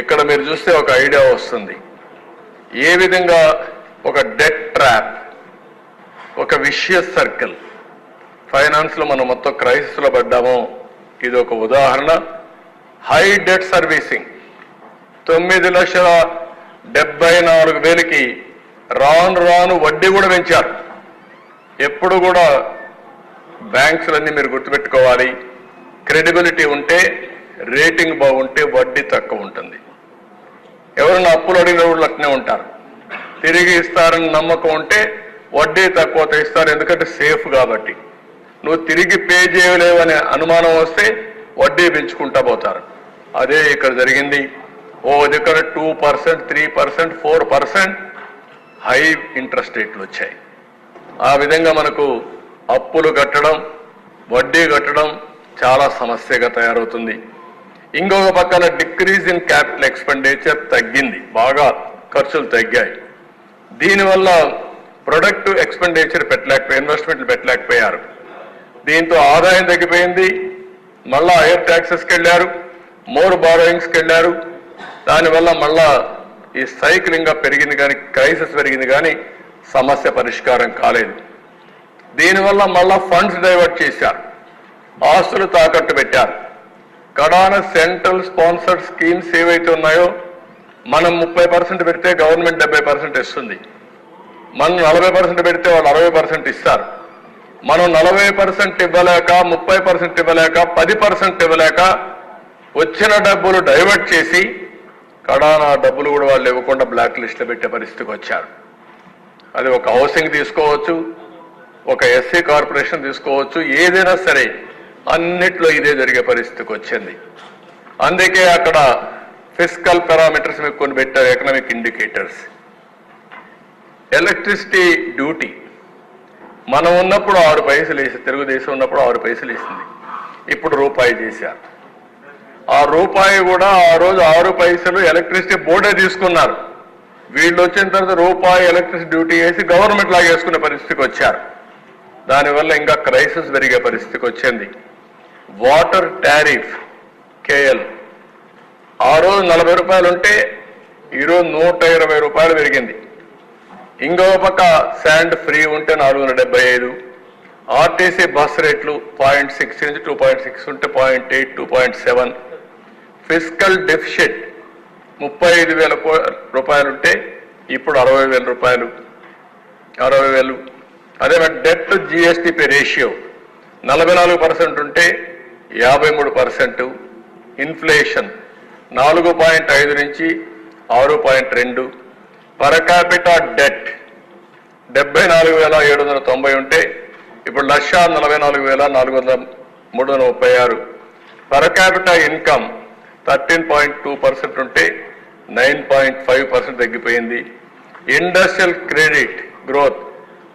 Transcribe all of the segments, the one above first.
ఇక్కడ మీరు చూస్తే ఒక ఐడియా వస్తుంది. ఏ విధంగా ఒక డెట్ ట్రాప్ ఒక విషియస్ సర్కిల్ ఫైనాన్స్లో మనం మొత్తం క్రైసిస్లో పడ్డాము పడ్డామో ఇది ఒక ఉదాహరణ. హై డెట్ సర్వీసింగ్ తొమ్మిది లక్షల డెబ్బై నాలుగు వేలకి రాను రాను వడ్డీ కూడా పెంచారు. ఎప్పుడు కూడా బ్యాంక్స్లన్నీ మీరు గుర్తుపెట్టుకోవాలి క్రెడిబిలిటీ ఉంటే రేటింగ్ బాగుంటే వడ్డీ తక్కువ ఉంటుంది. ఎవరైనా అప్పులు అడిగిన వాళ్ళు అట్నే ఉంటారు. తిరిగి ఇస్తారని నమ్మకం ఉంటే వడ్డీ తక్కువ ఇస్తారు ఎందుకంటే సేఫ్ కాబట్టి. నువ్వు తిరిగి పే చేయలేవనే అనుమానం వస్తే వడ్డీ పెంచుకుంటా పోతారు. అదే ఇక్కడ జరిగింది. ఓ దగ్గర two percent three percent four percent high interest రేట్లు వచ్చాయి. ఆ విధంగా మనకు అప్పులు కట్టడం వడ్డీ కట్టడం చాలా సమస్యగా తయారవుతుంది. ఇంకొక పక్కన డిక్రీజ్ ఇన్ క్యాపిటల్ ఎక్స్పెండిచర్ తగ్గింది. బాగా ఖర్చులు తగ్గాయి. దీనివల్ల ప్రొడక్ట్ ఎక్స్పెండిచర్ పెట్టలేకపోయి ఇన్వెస్ట్మెంట్లు పెట్టలేకపోయారు. దీంతో ఆదాయం తగ్గిపోయింది. మళ్ళా హైయర్ ట్యాక్సెస్కి వెళ్ళారు మోర్ బారోయింగ్స్కి వెళ్ళారు దానివల్ల మళ్ళా ఈ సైక్లింగ్గా పెరిగింది కానీ క్రైసిస్ పెరిగింది కానీ సమస్య పరిష్కారం కాలేదు. దీనివల్ల మళ్ళా ఫండ్స్ డైవర్ట్ చేశారు. ఆస్తులు తాకట్టు పెట్టారు. కడాన సెంట్రల్ స్పాన్సర్డ్ స్కీమ్స్ ఏవైతే ఉన్నాయో మనం ముప్పై పర్సెంట్ పెడితే గవర్నమెంట్ డెబ్బై పర్సెంట్ ఇస్తుంది. మనం నలభై పర్సెంట్ పెడితే వాళ్ళు అరవై పర్సెంట్ ఇస్తారు. మనం నలభై పర్సెంట్ ఇవ్వలేక ముప్పై పర్సెంట్ ఇవ్వలేక పది పర్సెంట్ ఇవ్వలేక వచ్చిన డబ్బులు డైవర్ట్ చేసి కడానా డబ్బులు కూడా వాళ్ళు ఇవ్వకుండా బ్లాక్ లిస్ట్లో పెట్టే పరిస్థితికి వచ్చారు. అది ఒక హౌసింగ్ తీసుకోవచ్చు ఒక ఎస్సీ కార్పొరేషన్ తీసుకోవచ్చు ఏదైనా సరే అన్నిట్లో ఇదే జరిగే పరిస్థితికి వచ్చింది. అందుకే అక్కడ ఫిజికల్ పారామీటర్స్ మీకు కొన్ని పెట్టారు ఎకనామిక్ ఇండికేటర్స్. Electricity duty. మనం ఉన్నప్పుడు ఆరు పైసలు వేసి తెలుగుదేశం ఉన్నప్పుడు ఆరు పైసలు వేసింది. ఇప్పుడు రూపాయి చేశారు ఆ రూపాయి కూడా ఆ రోజు ఆరు పైసలు ఎలక్ట్రిసిటీ బోర్డే తీసుకున్నారు. వీళ్ళు వచ్చిన తర్వాత రూపాయి ఎలక్ట్రిసిటీ డ్యూటీ వేసి గవర్నమెంట్ లాగా వేసుకునే పరిస్థితికి వచ్చారు. దానివల్ల ఇంకా క్రైసిస్ పెరిగే పరిస్థితికి వచ్చింది. Water tariff KL. ఆ రోజు నలభై రూపాయలు ఉంటే ఈరోజు నూట ఇరవై రూపాయలు పెరిగింది. ఇంకో పక్క శాండ్ ఫ్రీ ఉంటే నాలుగు వందల డెబ్బై ఐదు. ఆర్టీసీ బస్ రేట్లు పాయింట్ సిక్స్ నుంచి టూ పాయింట్ సిక్స్ ఉంటే point eight two point seven. Physical deficit ముప్పై ఐదు వేల రూపాయలు ఉంటే ఇప్పుడు అరవై వేల రూపాయలు అరవై వేలు. అదే మరి డెట్ జిఎస్టిపి రేషియో. నలభై నాలుగు పర్సెంట్ ఉంటే యాభై మూడు పర్సెంట్ ఇన్ఫ్లేషన్ నాలుగు పాయింట్ ఐదు నుంచి ఆరు పాయింట్ రెండు పరకాపిటా డెట్ డెబ్బై నాలుగు వేల ఏడు వందల తొంభై ఉంటే ఇప్పుడు లక్ష నలభై నాలుగు వేల నాలుగు వందల మూడు వందల ముప్పై ఆరు per capita income thirteen point two percent ఉంటే నైన్ పాయింట్ ఫైవ్ పర్సెంట్ తగ్గిపోయింది. ఇండస్ట్రియల్ క్రెడిట్ గ్రోత్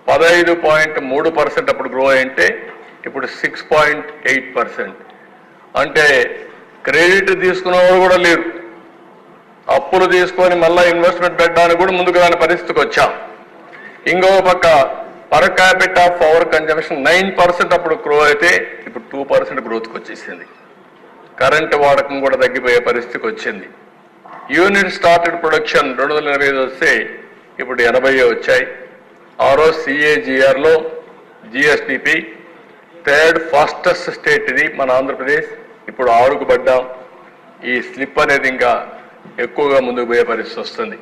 పదహైదు పాయింట్ మూడు పర్సెంట్ అప్పుడు గ్రో అయింటే ఇప్పుడు సిక్స్ పాయింట్ ఎయిట్ పర్సెంట్ అంటే క్రెడిట్ తీసుకున్న వాళ్ళు కూడా లేరు అప్పులు తీసుకొని మళ్ళా ఇన్వెస్ట్మెంట్ పెట్టడానికి కూడా ముందుకు రాని పరిస్థితికి వచ్చాం. ఇంకో పక్క per capit of power consumption nine percent అప్పుడు గ్రో అయితే ఇప్పుడు టూ పర్సెంట్ గ్రోత్కి వచ్చేసింది. కరెంట్ వాడకం కూడా తగ్గిపోయే పరిస్థితికి వచ్చింది. యూనిట్ స్టార్టెడ్ ప్రొడక్షన్ రెండు వందల ఎనభై ఐదు వస్తే ఇప్పుడు ఎనభై వచ్చాయి. ఆ రోజు సిఏజిఆర్లో జిఎస్టిపి థర్డ్ ఫాస్టెస్ట్ స్టేట్ ఇది మన ఆంధ్రప్రదేశ్ ఇప్పుడు ఆరుకు పడ్డాం ఈ స్లిప్ అనేది ఇంకా ఎక్కువగా ముందుకు పోయే పరిస్థితి వస్తుంది.